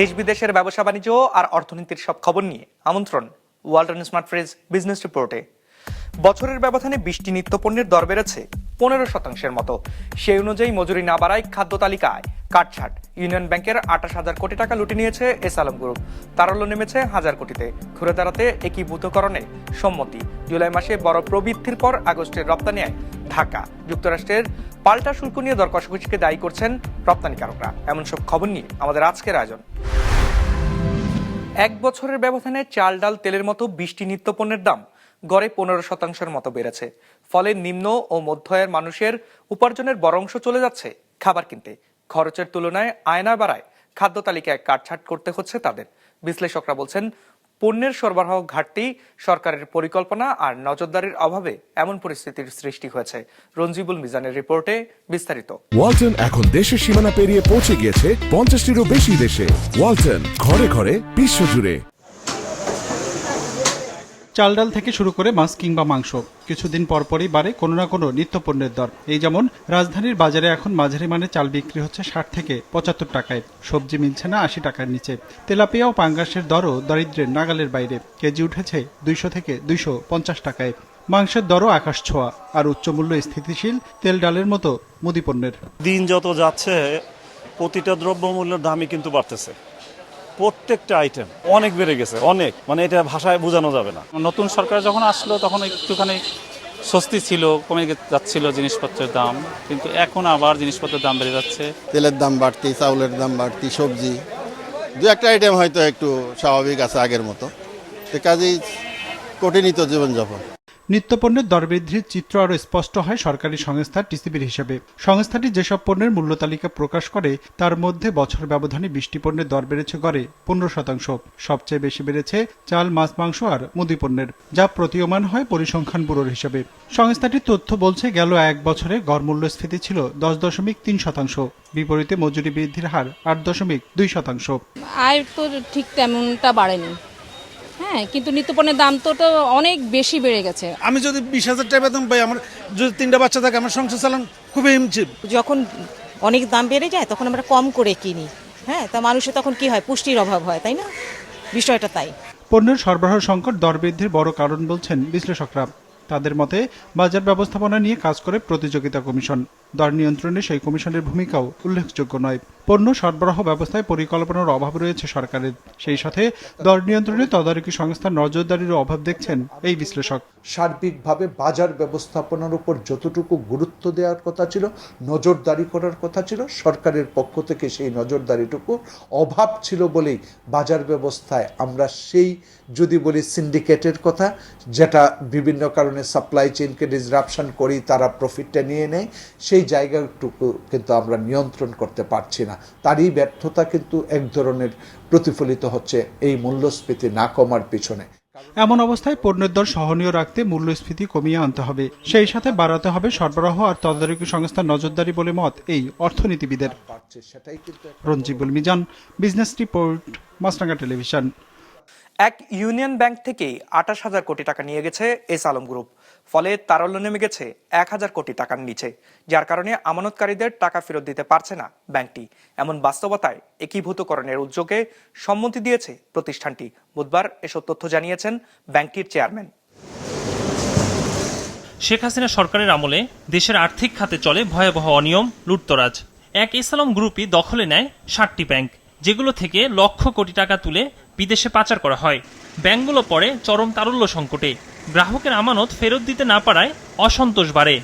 দেশ বিদেশের ব্যবসা বাণিজ্য আর অর্থনীতির সব খবর নিয়ে। আমন্ত্রণ ওয়ালটন স্মার্ট ফ্রিজ বিজনেস রিপোর্টে বছরের ব্যবধানে বৃষ্টি নিত্যপণ্যের দর বেড়েছে পনেরো শতাংশের মতো। সেই অনুযায়ী মজুরি না বাড়ায় খাদ্য তালিকায়। কাটছাট, ইউনিয়ন ব্যাংকের আঠাশ হাজার কোটি টাকা লুটে নিয়েছে এস আলম গ্রুপ। তারল্য নেমেছে হাজার কোটিতে। ঘুরে দাঁড়াতে একীভূতকরণে সম্মতি। জুলাই মাসে বড় প্রবৃদ্ধির পর আগস্টের রপ্তানি আয় ঢাকা। যুক্তরাষ্ট্রের পাল্টা শুল্ক নিয়ে দর কষাকষিকে দায়ী করছেন রপ্তানিকারকরা। এমন সব খবর নিয়ে আমাদের আজকের আয়োজন। এক বছরের ব্যবধানে চাল ডাল তেলের মতো বৃষ্টি নিত্যপণ্যের দাম গড়ে পনেরো শতাংশের মতো বেড়েছে। ফলে নিম্ন ও মধ্য আয়ের মানুষের উপার্জনের বড় অংশ চলে যাচ্ছে খাবার কিনতে। খরচের তুলনায় আয়না বাড়ায় খাদ্য তালিকায় কাটছাট করতে হচ্ছে তাদের। বিশ্লেষকরা বলছেন পণ্যের সরবরাহ ঘাটতি, সরকারের পরিকল্পনা আর নজরদারির অভাবে এমন পরিস্থিতির সৃষ্টি হয়েছে। রঞ্জিবুল মিজানের রিপোর্টে বিস্তারিত। ওয়ালটন এখন দেশের সীমানা পেরিয়ে পৌঁছে গিয়েছে পঞ্চাশটিরও বেশি দেশে। ওয়ালটন ঘরে ঘরে বিশ্বজুড়ে চাল ডাল থেকে শুরু করে মাছ কিংবা মাংস। কিছুদিন পরপরই বাড়ে কোনো না কোনো নিত্যপণ্যের দর। এই যেমন, রাজধানীর বাজারে এখন মাঝারি মানে চাল বিক্রি হচ্ছে ষাট থেকে পঁচাত্তর টাকায়। সবজি মিলছে না আশি টাকার নিচে। তেলাপিয়া ও পাঙ্গাসের দরও দরিদ্রের নাগালের বাইরে। কেজি উঠেছে দুইশো থেকে দুইশো পঞ্চাশ টাকায়। মাংসের দরও আকাশ ছোঁয়া। আর উচ্চমূল্য স্থিতিশীল তেল ডালের মতো মুদি পণ্যের দিন যত যাচ্ছে, প্রতিটা দ্রব্যমূল্যের দামই কিন্তু বাড়তেছে। প্রত্যেকটা আইটেম অনেক বেড়ে গেছে অনেক। মানে এটা ভাষায় বোঝানো যাবে না। নতুন সরকার যখন আসলো তখন একটুখানি স্বস্তি ছিল কমে যাচ্ছিল জিনিসপত্রের দাম। কিন্তু এখন আবার জিনিসপত্রের দাম বেড়ে যাচ্ছে। তেলের দাম বাড়তি চাউলের দাম বাড়তি সবজি। দু একটা আইটেম হয়তো একটু স্বাভাবিক আছে আগের মতো। তো কাজেই কঠিনই তো জীবনযাপন। নিত্যপণ্যের দর বৃদ্ধির চিত্র আরও স্পষ্ট হয় সরকারি সংস্থা টিসিবির হিসেবে। সংস্থাটি যেসব পণ্যের মূল্য তালিকা প্রকাশ করে, তার মধ্যে বছর ব্যবধানে বৃষ্টি পণ্যের দর বেড়েছে গড়ে পনেরো শতাংশ। সবচেয়ে বেশি বেড়েছে চাল, মাছ, মাংস আর মুদি পণ্যের, যা প্রতীয়মান হয় পরিসংখ্যান ব্যুরোর হিসেবে। সংস্থাটির তথ্য বলছে, গেল এক বছরে গড় মূল্যস্ফীতি ছিল দশ দশমিক তিন শতাংশ। বিপরীতে মজুরি বৃদ্ধির হার আট দশমিক দুই শতাংশ। আয় তো ঠিক তেমনটা বাড়েনি। হ্যাঁ কিন্তু নিত্যপণ্যের দাম তো তো অনেক বেশি বেড়ে গেছে। আমি যদি বিশ হাজার টাকা বেতন পাই আমার যদি তিনটা বাচ্চা থাকে আমার সংসার চালান খুবই হিমচিপ যখন অনেক দাম বেড়ে যায় তখন আমরা কম করে কিনি। হ্যাঁ তা মানুষের তখন কি হয়? পুষ্টির অভাব হয় তাই না? বিষয়টা তাই। পণ্যের সরবরাহ সংকট দর বৃদ্ধির বড় কারণ বলছেন বিশ্লেষকরা। তাদের মতে বাজার ব্যবস্থাপনা নিয়ে কাজ করে প্রতিযোগিতা কমিশন। দর নিয়ন্ত্রণে সেই কমিশনের ভূমিকাও উল্লেখযোগ্য নয়। পণ্য সরবরাহ ব্যবস্থায় পরিকল্পনার অভাব রয়েছে সরকারের। সেই সাথে দর নিয়ন্ত্রণে তদারকি সংস্থার নজরদারির অভাব দেখছেন এই বিশ্লেষক। সার্বিকভাবে বাজার ব্যবস্থাপনার উপর যতটুকু গুরুত্ব দেওয়ার কথা ছিল, নজরদারি করার কথা ছিল, সরকারের পক্ষ থেকে সেই নজরদারিটুকু অভাব ছিল বলেই বাজার ব্যবস্থায় আমরা সেই, যদি বলি, সিন্ডিকেটের কথা, যেটা বিভিন্ন কারণে সাপ্লাই চেইনকে ডিসরাপশন করি তারা প্রফিটটা নিয়ে নেয় সেই জায়গাটুকু কিন্তু আমরা নিয়ন্ত্রণ করতে পারছি না। তারই ব্যর্থতা কিন্তু এক ধরনের প্রতিফলিত হচ্ছে এই মূল্যস্ফীতি না কমার পিছনে। এমন অবস্থায় পণ্যের দর সহনীয় রাখতে মূল্যস্ফীতি কমিয়ে আনতে হবে। সেই সাথে বাড়াতে হবে সরবরাহ আর তদারকি সংস্থার নজরদারি বলে মত এই অর্থনীতিবিদের। Ranjibul Mizan business report Maasranga television. এক ইউনিয়ন ব্যাংক থেকেই আঠাশ হাজার কোটি টাকা নিয়ে গেছে এস আলম গ্রুপ। ফলে তারল্য নেমে গেছে এক হাজার কোটি টাকার নিচে, যার কারণে আমানতকারীদের টাকা ফেরত দিতে পারছে না ব্যাংকটি। এমন বাস্তবতায় একীভূতকরণের উদ্যোগে সম্মতি দিয়েছে প্রতিষ্ঠানটি। বুধবার এসব তথ্য জানিয়েছেন ব্যাংকটির চেয়ারম্যান। শেখ হাসিনা সরকারের আমলে দেশের আর্থিক খাতে চলে ভয়াবহ অনিয়ম, লুটতরাজ। এক ইসলাম গ্রুপই দখলে নেয় ষাটটি ব্যাংক, যেগুলো থেকে লক্ষ কোটি টাকা তুলে বিদেশে পাচার করা হয়। ব্যাংকগুলো পড়ে চরম তারল্য সংকটে। গ্রাহকের আমানত ফেরত দিতে না পারায় অসন্তোষ বাড়ে।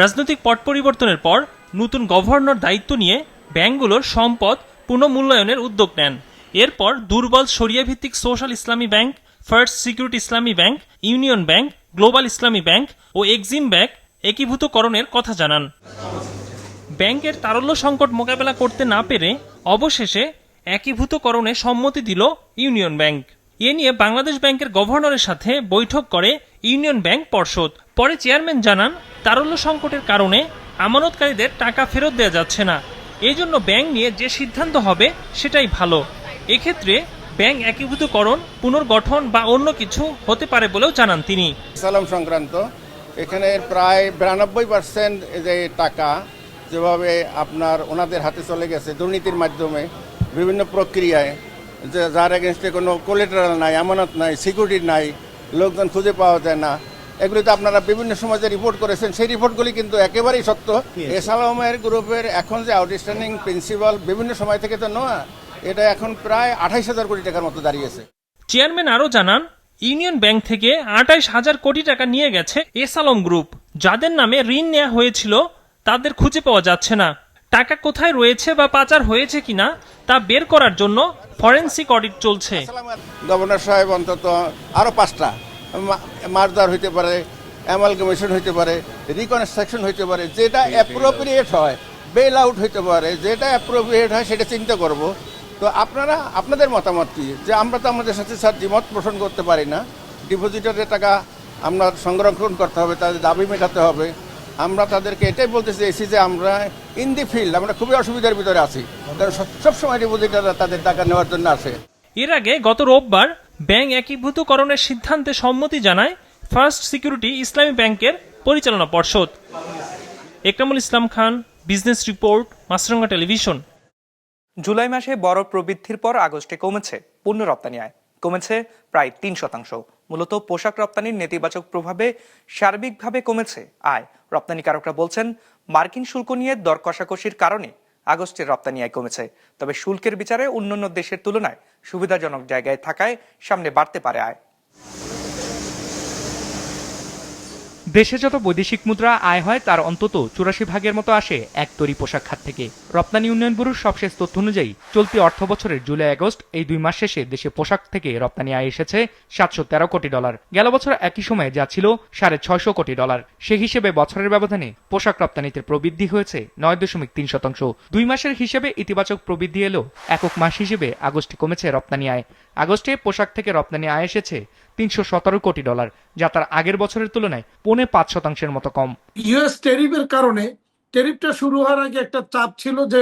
রাজনৈতিক পট পরিবর্তনের পর নতুন গভর্নর দায়িত্ব নিয়ে ব্যাংকগুলোর সম্পদ পুনঃমূল্যায়নের উদ্যোগ নেন। এরপর দুর্বল সরিয়া ভিত্তিক social Islami bank, first security Islami bank, union bank, global Islami bank ও এক্সিম ব্যাংক একীভূতকরণের কথা জানান। ব্যাংকের তারল্য সংকট মোকাবেলা করতে না পেরে অবশেষে একীভূতকরণে সম্মতি দিল ইউনিয়ন ব্যাংক। এ নিয়ে বাংলাদেশ ব্যাংকের গভর্নরের সাথে বৈঠক করে ইউনিয়ন ব্যাংক পর্ষদ। পরে চেয়ারম্যান জানান, তারল্য সংকটের কারণে আমানতকারীদের টাকা ফেরত দেওয়া যাচ্ছে না। এই জন্য ব্যাংক নিয়ে যে সিদ্ধান্ত হবে, সেটাই ভালো। এক্ষেত্রে ব্যাংক একীভূতকরণ, পুনর্গঠন বা অন্য কিছু হতে পারে বলেও জানান তিনি। সালাম সংক্রান্ত, এখানে প্রায় বিরানব্বই পার্সেন্ট যে টাকা যেভাবে আপনার ওনাদের হাতে চলে গেছে দুর্নীতির মাধ্যমে বিভিন্ন প্রক্রিয়ায় যে যার এগেনস্টে কোনো কোলেটারাল নাই আমানত নাই সিকিউরিটি নাই লোকজন খুঁজে পাওয়া যায় না। এগুলি তো আপনারা বিভিন্ন সময় যে রিপোর্ট করেছেন সেই রিপোর্টগুলি কিন্তু একেবারেই সত্য। এসালামের গ্রুপের এখন যে আউটস্ট্যান্ডিং প্রিন্সিপাল বিভিন্ন সময় থেকে তো নেওয়া এটা এখন প্রায় আঠাইশ হাজার কোটি টাকার মতো দাঁড়িয়েছে। চেয়ারম্যান আরও জানান ইউনিয়ন ব্যাংক থেকে আটাইশ হাজার কোটি টাকা নিয়ে গেছে এসালম গ্রুপ যাদের নামে ঋণ নেওয়া হয়েছিল তাদের খুঁজে পাওয়া যাচ্ছে না। টাকা কোথায় রয়েছে বা পাচার হয়েছে কিনা তা বের করার জন্য ফরেন্সিক অডিট চলছে। গভর্নর সাহেব অন্তত আরও পাঁচটা মারদার হইতে পারে অ্যামালগামেশন হইতে পারে রিকনস্ট্রাকশন হইতে পারে যেটা অ্যাপ্রোপ্রিয়েট হয় বেল আউট হইতে পারে যেটা অ্যাপ্রোপ্রিয়েট হয় সেটা চিন্তা করব। তো আপনারা আপনাদের মতামত কি? যে আমরা তো আমাদের সাথে স্যার দ্বিমত পোষণ করতে পারি না। ডিপোজিটরের টাকা আমরা সংরক্ষণ করতে হবে তাদের দাবি মেটাতে হবে। আমরা তাদেরকে এটাই বলতে চেয়েছি যে আমরা ইন দি ফিল্ড আমরা খুবই অসুবিধার ভিতরে আছি। কারণ সব- সবসময় ডিপোজিটররা তাদের টাকা নেওয়ার জন্য আসে। এর আগে গত রোববার ব্যাংক একীভূতকরণের সিদ্ধান্তে সম্মতি জানায় ফার্স্ট সিকিউরিটি ইসলামী ব্যাংকের পরিচালনা পর্ষদ। Ekramul Islam Khan business report Maasranga television. July মাসে বড় প্রবৃদ্ধির পর আগস্টে কমেছে পণ্য রপ্তানি আয়। কমেছে প্রায় তিন শতাংশ। মূলত পোশাক রপ্তানির নেতিবাচক প্রভাবে সার্বিকভাবে কমেছে আয়। রপ্তানিকারকরা বলছেন, মার্কিন শুল্ক নিয়ে দর কষাকষির কারণে আগস্টের রপ্তানি আয় কমেছে। তবে শুল্কের বিচারে অন্যান্য দেশের তুলনায় সুবিধাজনক জায়গায় থাকায় সামনে বাড়তে পারে আয়। দেশে যত বৈদেশিক মুদ্রা আয় হয়, তার অন্তত চুরাশি ভাগের মতো আসে এক তরি পোশাক খাত থেকে। রপ্তানি উন্নয়ন ব্যুরোর সবশেষ তথ্য অনুযায়ী, চলতি অর্থ বছরের জুলাই, আগস্ট এই দুই মাস শেষে দেশে পোশাক থেকে রপ্তানি আয় এসেছে সাতশো তেরো কোটি ডলার। গেল বছর একই সময়ে যা ছিল সাড়ে ছয়শো কোটি ডলার। সে হিসেবে বছরের ব্যবধানে পোশাক রপ্তানিতে প্রবৃদ্ধি হয়েছে নয় দশমিক তিন শতাংশ। দুই মাসের হিসেবে ইতিবাচক প্রবৃদ্ধি এলেও একক মাস হিসেবে আগস্টে কমেছে রপ্তানি আয়। আগস্টে পোশাক থেকে রপ্তানি আয় এসেছে তিনশো সতেরো কোটি ডলার যা তার আগের বছরের তুলনায় পৌনে পাঁচ শতাংশের মতো কম। ইউএস টেরিফের কারণে টেরিফটা শুরু হওয়ার আগে একটা চাপ ছিল যে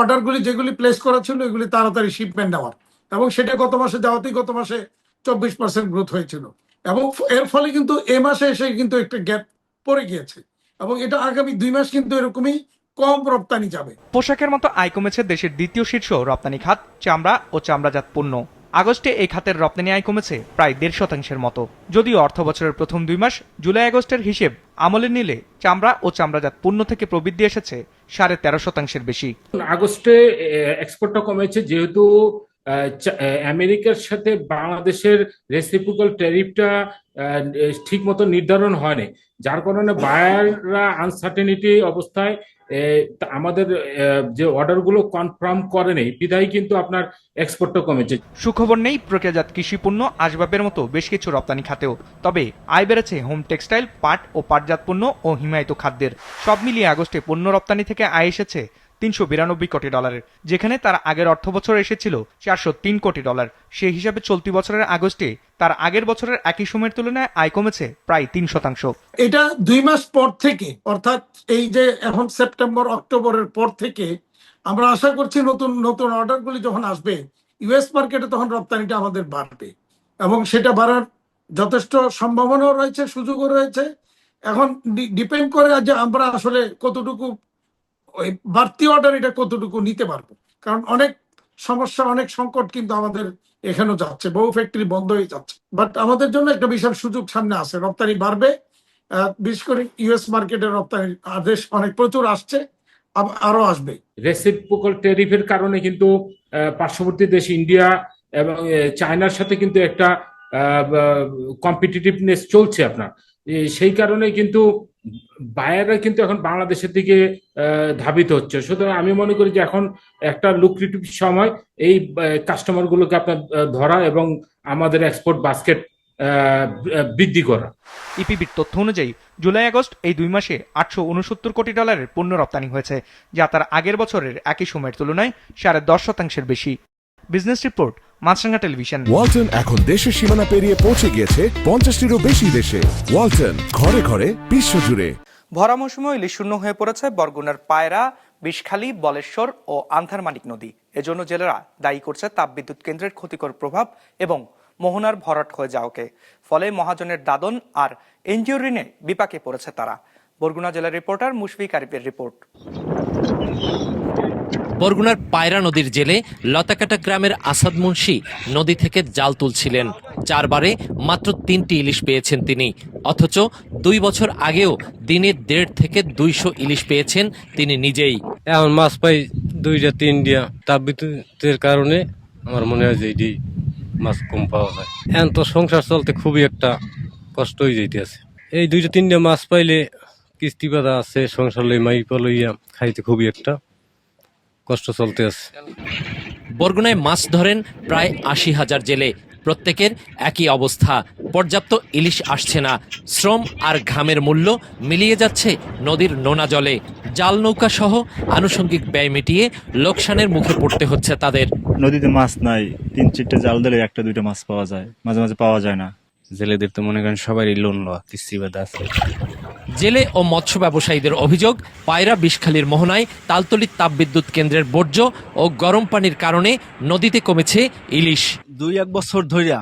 অর্ডারগুলি যেগুলি প্লেস করা ছিল এগুলি তাড়াতাড়ি শিপমেন্ট নেওয়ার। এবং সেটা গত মাসে যাওয়াতেই গত মাসে চব্বিশ পার্সেন্ট গ্রোথ হয়েছিল। এবং এর ফলে কিন্তু এ মাসে এসে কিন্তু একটা গ্যাপ পড়ে গিয়েছে। এবং এটা আগামী দুই মাস কিন্তু এরকমই কম রপ্তানি যাবে। পোশাকের মতো আয় কমেছে দেশের দ্বিতীয় শীর্ষ রপ্তানি খাত চামড়া ও চামড়াজাত পণ্য। আগস্টে এই খাতের রপ্তানি আয় কমেছে প্রায় দেড় শতাংশের মতো। যদিও অর্থ বছরের প্রথম দুই মাস জুলাই আগস্টের হিসেব আমলে নিলে চামড়া ও চামড়াজাত পণ্য থেকে প্রবৃদ্ধি এসেছে সাড়ে তেরো শতাংশের বেশি। আগস্টে এক্সপোর্টটা কমেছে যেহেতু আমেরিকার সাথে বাংলাদেশের রেসিপিক্যাল ট্যারিফটা ঠিক মতো নির্ধারণ হয়নি। যার কারণে বায়াররা আনসার্টেনিটি অবস্থায় আমাদের যে অর্ডারগুলো কনফার্ম করেনি, বিধায় কিন্তু আপনার এক্সপোর্টটা কমেছে। সুখবর নেই, প্রক্রিয়াজাত কৃষি পণ্য, আসবাবের মতো বেশ কিছু রপ্তানি খাতেও। তবে আয় বেড়েছে হোম টেক্সটাইল পাট ও পাটজাত পণ্য ও হিমায়িত খাদ্যের। সব মিলিয়ে আগস্টে পণ্য রপ্তানি থেকে আয় এসেছে তিনশো বিরানব্বই কোটি ডলারের, যেখানে তার আগের অর্থ বছর এসেছিল চারশো তিন কোটি ডলার। সেই হিসাবে চলতি বছরের আগস্টে তার আগের বছরের একই সময়ের তুলনায় আয় কমেছে প্রায় তিন শতাংশ। এটা দুই মাস পর থেকে, অর্থাৎ এই যে এখন সেপ্টেম্বর, অক্টোবরের পর থেকে, আমরা আশা করছি নতুন নতুন অর্ডারগুলি যখন আসবে ইউএস মার্কেটে তখন রপ্তানিটা আমাদের বাড়বে। এবং সেটা বাড়ার যথেষ্ট সম্ভাবনাও রয়েছে, সুযোগও রয়েছে। এখন ডিপেন্ড করে যে আমরা আসলে কতটুকু ওই বাড়তি অর্ডার এটা কতটুকু নিতে পারব? কারণ অনেক সমস্যা, অনেক সংকট কিন্তু আমাদের এখানেও যাচ্ছে, বহু ফ্যাক্টরি বন্ধ হয়ে যাচ্ছে। বাট আমাদের জন্য একটা বিশাল সুযোগ সামনে আছে, রপ্তানি বাড়বে বিশেষ করে ইউএস মার্কেটের রপ্তানির আদেশ অনেক প্রচুর আসছে আরও আসবে। রেসিপ্রোকাল ট্যারিফের কারণে কিন্তু পার্শ্ববর্তী দেশ ইন্ডিয়া এবং চায়নার সাথে কিন্তু একটা কম্পিটিটিভনেস চলছে আপনার। সেই কারণে কিন্তু বায়াররা কিন্তু এখন বাংলাদেশের দিকে ধাবিত হচ্ছে। সুতরাং আমি মনে করি যে এখন একটা লুক্রেটিভ সময় এই কাস্টমার গুলোকে আপনার ধরা এবং আমাদের এক্সপোর্ট বাস্কেট বৃদ্ধি করা। ইপিবির তথ্য অনুযায়ী, জুলাই আগস্ট এই দুই মাসে আটশো উনসত্তর কোটি ডলারের পণ্য রপ্তানি হয়েছে, যা তার আগের বছরের একই সময়ের তুলনায় সাড়ে দশ শতাংশের বেশি। Business report Maasranga television Walton এখন দেশের সীমানা পেরিয়ে পৌঁছে গিয়েছে পঞ্চাশটিরও বেশি দেশে। ওয়ালটন ঘরে ঘরে বিশ্বজুড়ে। ভরা মৌসুমে ইলিশ শূন্য হয়ে পড়েছে বরগুনার পায়রা বিষখালী বলেশ্বর ও আন্ধারমানিক নদী। এজন্য জেলেরা দায়ী করছে তাপবিদ্যুৎ কেন্দ্রের ক্ষতিকর প্রভাব এবং মোহনার ভরাট হয়ে যাওয়াকে। ফলে মহাজনের দাদন আর এনজিও ঋণে বিপাকে পড়েছে তারা। বরগুনা জেলার রিপোর্টার মুশফিক আরিফের রিপোর্ট। বরগুনার পায়রা নদীর জেলে লতাকাটা গ্রামের আসাদ মুন্সি নদী থেকে জাল তুলছিলেন। চারবারে মাত্র তিনটি ইলিশ পেয়েছেন তিনি। অথচ দুই বছর আগেও দিনে দেড় থেকে দুইশো ইলিশ পেয়েছেন তিনি নিজেই। এখন মাছ পাই দুইটা, তিনটা তাপ বিদ্যুতের কারণে আমার মনে হয় যে এটি মাছ কম পাওয়া যায়। এখন তো সংসার চলতে খুবই একটা কষ্ট হয়ে যাইতে আছে এই দুইটা, তিনটা মাছ পাইলে কিস্তি বাধা আছে, সংসার লই মাই লইয়া খাইতে খুবই একটা কষ্ট চলতে আছে। বরগুনায় মাছ ধরেন প্রায় আশি হাজার জেলে। প্রত্যেকের একই অবস্থা। পর্যাপ্ত ইলিশ আসছে না। শ্রম আর ঘামের মূল্য মিলিয়ে যাচ্ছে নদীর নোনা জলে। জাল নৌকা সহ আনুষঙ্গিক ব্যয় মিটিয়ে লোকসানের মুখে পড়তে হচ্ছে তাদের। নদীতে মাছ নাই। তিন চারটে জাল দিলে একটা দুইটা মাছ পাওয়া যায়। মাঝে মাঝে পাওয়া যায় না। জেলেদের তো মনে করেন সবারই লোন লওয়া কিস্তি আছে। জেলে ও মৎস্য ব্যবসায়ীদের অভিযোগ, পায়রা বিষখালীর মোহনায় তালতলি তাপবিদ্যুৎ কেন্দ্রের বর্জ্য ও গরম পানির কারণে নদীতে কমেছে ইলিশ। দুই এক বছর ধরিয়া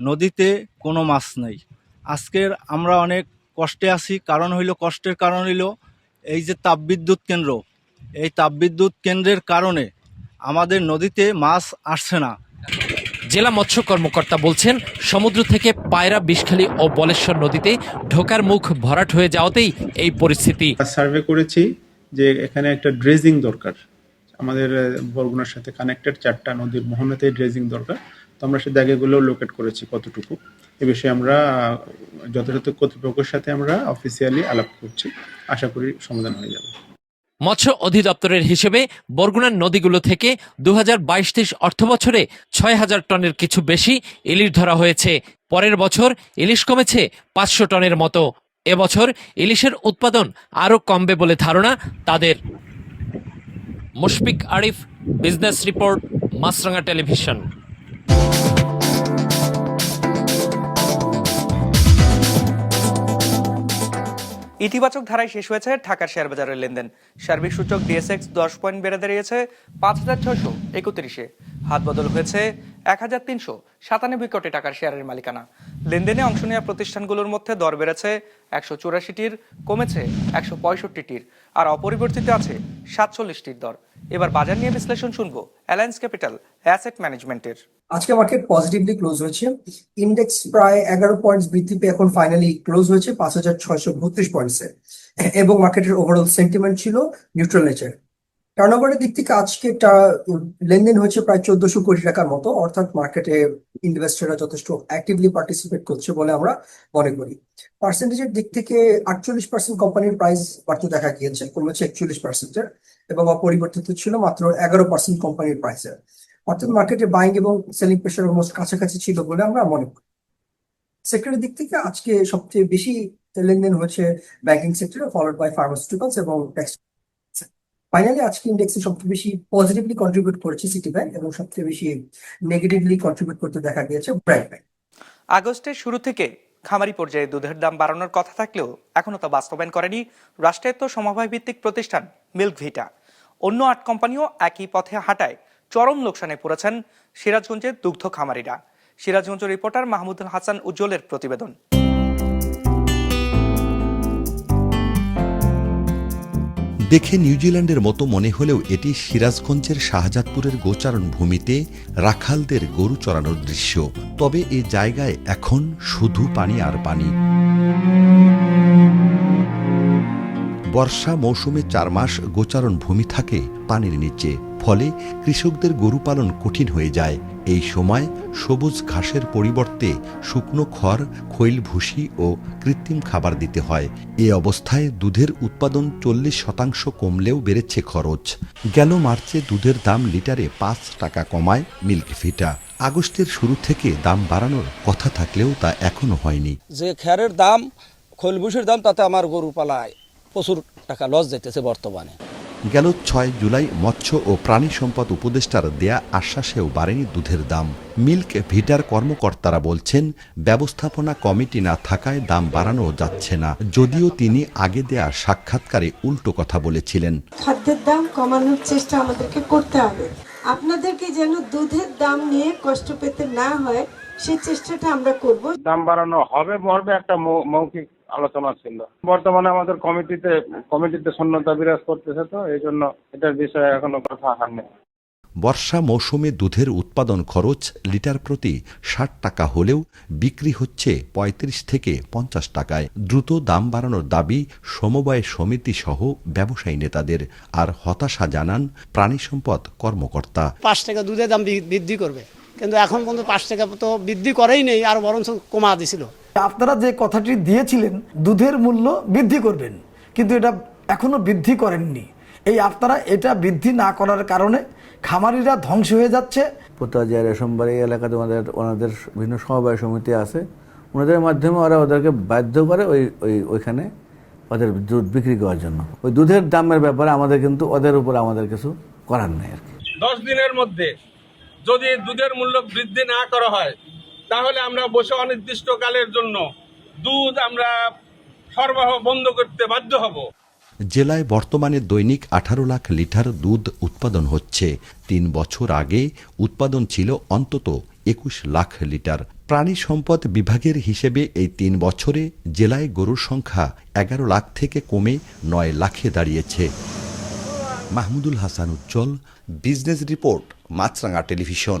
নদীতে কোনো মাছ নাই। আজকের আমরা অনেক কষ্টে আছি, কারণ হইল, কষ্টের কারণ হইল এই যে তাপবিদ্যুৎ কেন্দ্র। এই তাপবিদ্যুৎ কেন্দ্রের কারণে আমাদের নদীতে মাছ আসছে না। জেলা মৎস্য কর্মকর্তা বলছেন, সমুদ্র থেকে পায়রা, বিষখালী ও বলেশ্বর নদীতে ঢোকার মুখ ভরাট হয়ে যাওয়াতেই এই পরিস্থিতি। সার্ভে করেছি যে এখানে একটা ড্রেজিং দরকার। আমাদের বরগুনার সাথে কানেক্টেড চারটা নদীর মোহনাতে ড্রেজিং দরকার। তো আমরা সেই জায়গাগুলো লোকেট করেছি কতটুকু। এ বিষয়ে আমরা, যথাযথ কর্তৃপক্ষের সাথে আমরা অফিসিয়ালি আলাপ করছি। আশা করি সমাধান হয়ে যাবে। মৎস্য অধিদপ্তরের হিসেবে বরগুনার নদীগুলো থেকে দু হাজার বাইশ তেইশ অর্থ বছরে ছয় হাজার টনের কিছু বেশি ইলিশ ধরা হয়েছে। পরের বছর ইলিশ কমেছে পাঁচশো টনের মতো। এবছর ইলিশের উৎপাদন আরও কমবে বলে ধারণা তাদের। Mushfiq Arif, business report Maasranga television. ইতিবাচক ধারায় শেষ হয়েছে ঢাকার শেয়ার বাজারের লেনদেন। সার্বিক সূচক ডিএসএক্স দশ পয়েন্ট বেড়ে দাঁড়িয়েছে পাঁচ হাজার ছয়শো একত্রিশে। হাত বদল হয়েছে এক হাজার তিনশো সাতানব্বই কোটি টাকার শেয়ারের মালিকানা। লেনদেনে অংশ নেওয়া প্রতিষ্ঠানগুলোর মধ্যে দর বেড়েছে একশো চুরাশিটির, কমেছে একশো পঁয়ষট্টিটির, আর অপরিবর্তিত আছে সাতচল্লিশটির দর। এবার বাজার নিয়ে বিশ্লেষণ শুনব অ্যালায়েন্স ক্যাপিটাল অ্যাসেট ম্যানেজমেন্টের। আজকে মার্কেট পজিটিভলি ক্লোজ হয়েছে। ইন্ডেক্স প্রায় এগারো পয়েন্টস বৃদ্ধি পেয়ে এখন ফাইনালি ক্লোজ হয়েছে পাঁচ হাজার ছয়শো বত্রিশ পয়েন্টসে এবং মার্কেটের ওভারঅল সেন্টিমেন্ট ছিল নিউট্রাল নেচার টার্নওভারের দিক থেকে আজকে একটা লেনদেন হয়েছে প্রায় চোদ্দশো কোটি টাকার মতো, অর্থাৎ মার্কেটে ইনভেস্টররা যথেষ্ট অ্যাক্টিভলি পার্টিসিপেট করছে বলে আমরা মনে করি। পার্সেন্টেজের দিক থেকে আটচল্লিশ পার্সেন্ট কোম্পানির প্রাইস বাড়তে দেখা গিয়েছে, কমেছে একচল্লিশ পার্সেন্টের এবং অপরিবর্তিত ছিল মাত্র এগারো পার্সেন্ট কোম্পানির প্রাইসের অর্থাৎ মার্কেটে বাইং এবং সেলিং প্রেশার অলমোস্ট কাছাকাছি ছিল বলে আমরা মনে করি। সেক্টরের দিক থেকে আজকে সবচেয়ে বেশি লেনদেন হয়েছে ব্যাংকিং সেক্টরে ফলোড বাই ফার্মাসিউটিক্যালস এবং ফাইনালি আজকে ইন্ডেক্সে সবচেয়ে বেশি পজিটিভলি কন্ট্রিবিউট করেছে সিটি ব্যাংক এবং সবচেয়ে বেশি নেগেটিভলি কন্ট্রিবিউট করতে দেখা গিয়েছে ব্র্যাক ব্যাংক আগস্টের শুরু থেকে খামারি পর্যায়ে দুধের দাম বাড়ানোর কথা থাকলেও এখনও তা বাস্তবায়ন করেনি রাষ্ট্রায়ত্ত সমবায় ভিত্তিক প্রতিষ্ঠান মিল্ক ভিটা অন্য আট কোম্পানিও একই পথে হাঁটায় চরম লোকসানে পড়েছেন সিরাজগঞ্জের দুগ্ধ খামারিরা। সিরাজগঞ্জ রিপোর্টার মাহমুদুল হাসান উজ্জ্বলের প্রতিবেদন। দেখে নিউজিল্যান্ডের মতো মনে হলেও এটি সিরাজগঞ্জের শাহজাদপুরের গোচারণ ভূমিতে রাখালদের গরু চড়ানোর দৃশ্য। তবে এ জায়গায় এখন শুধু পানি আর পানি। বর্ষা মৌসুমে চার মাস গোচারণ ভূমি থাকে পানির নিচে। ফলে কৃষকদের গরু পালন কঠিন হয়ে যায়। এই সময় সবুজ ঘাসের পরিবর্তে শুকনো খড়, খৈল ভুসি ও কৃত্রিম খাবার দিতে হয়। এ অবস্থায় দুধের উৎপাদন চল্লিশ শতাংশ কমলেও বেড়েছে খরচ। গেল মার্চে দুধের দাম লিটারে পাঁচ টাকা কমায় মিল্ক ভিটা। আগস্টের শুরু থেকে দাম বাড়ানোর কথা থাকলেও তা এখনও হয়নি। যে খ্যারের দাম খৈলবুসের দাম তাতে আমার গরু পালায়। প্রচুর টাকা লস যাইতেছে বর্তমানে। গেল ছয় জুলাই মৎস্য ও প্রাণী সম্পদ উপদেষ্টার দেয়া আশ্বাসেও বাড়েনি দুধের দাম। মিল্ক ভিটার কর্মকর্তারা বলছেন ব্যবস্থাপনা কমিটি না থাকায় দাম বাড়ানো যাচ্ছে না। যদিও তিনি আগে দেয়া সাক্ষাৎকারে উল্টো কথা বলেছিলেন। খাদ্যের দাম কমানোর চেষ্টা আমাদেরকে করতে হবে। আপনাদেরকে যেন দুধের দাম নিয়ে কষ্ট পেতে না হয় সেই চেষ্টাটা আমরা করব। দাম বাড়ানো হবে মর্মে একটা মৌখিক আলোচনা ছিল। বর্তমানে আমাদের কমিটিতে কমিটিতে শূন্যতা বিরাজ করতেছে তো এই জন্য এটার বিষয়ে এখনও কথা হয়নি। বর্ষা মৌসুমে দুধের উৎপাদন খরচ লিটার প্রতি ষাট টাকা হলেও বিক্রি হচ্ছে ৩৫ থেকে পঞ্চাশ টাকায়। দ্রুত দাম বাড়ানোর দাবি সমবায় সমিতি সহ ব্যবসায়ী নেতাদের। আর হতাশা জানান প্রাণী সম্পদ কর্মকর্তা। পাঁচ টাকা দুধের দাম বৃদ্ধি করবে। কিন্তু এখন পর্যন্ত পাঁচ টাকা তো বৃদ্ধি করেই নেই আর বরঞ্চ কমা দিছিল। আপনারা যে কথাটি দিয়েছিলেন দুধের মূল্য বৃদ্ধি করবেন। কিন্তু এটা এখনও বৃদ্ধি করেননি। এই আপনারা এটা বৃদ্ধি না করার কারণে খামারিরা ধ্বংস হয়ে যাচ্ছে। পোতাজিয়া রেশমবাড়ি এই এলাকাতে ওনাদের ওনাদের বিভিন্ন সমবায় সমিতি আছে। ওনাদের মাধ্যমে ওরা ওদেরকে বাধ্য করে ওই ওই ওইখানে ওদের দুধ বিক্রি করার জন্য। ওই দুধের দামের ব্যাপারে আমাদের কিন্তু ওদের উপর আমাদের কিছু করার নেই আর কি। দশ দিনের মধ্যে যদি দুধের মূল্য বৃদ্ধি না করা হয় তাহলে আমরা বসে অনির্দিষ্টকালের জন্য দুধ আমরা সরবরাহ বন্ধ করতে বাধ্য হব। জেলায় বর্তমানে দৈনিক আঠারো লাখ লিটার দুধ উৎপাদন হচ্ছে। তিন বছর আগে উৎপাদন ছিল অন্তত একুশ লাখ লিটার। প্রাণী সম্পদ বিভাগের হিসেবে এই তিন বছরে জেলায় গরুর সংখ্যা এগারো লাখ থেকে কমে নয় লাখে দাঁড়িয়েছে। Mahmudul Hasan Ujjwal, business report, Maasranga television.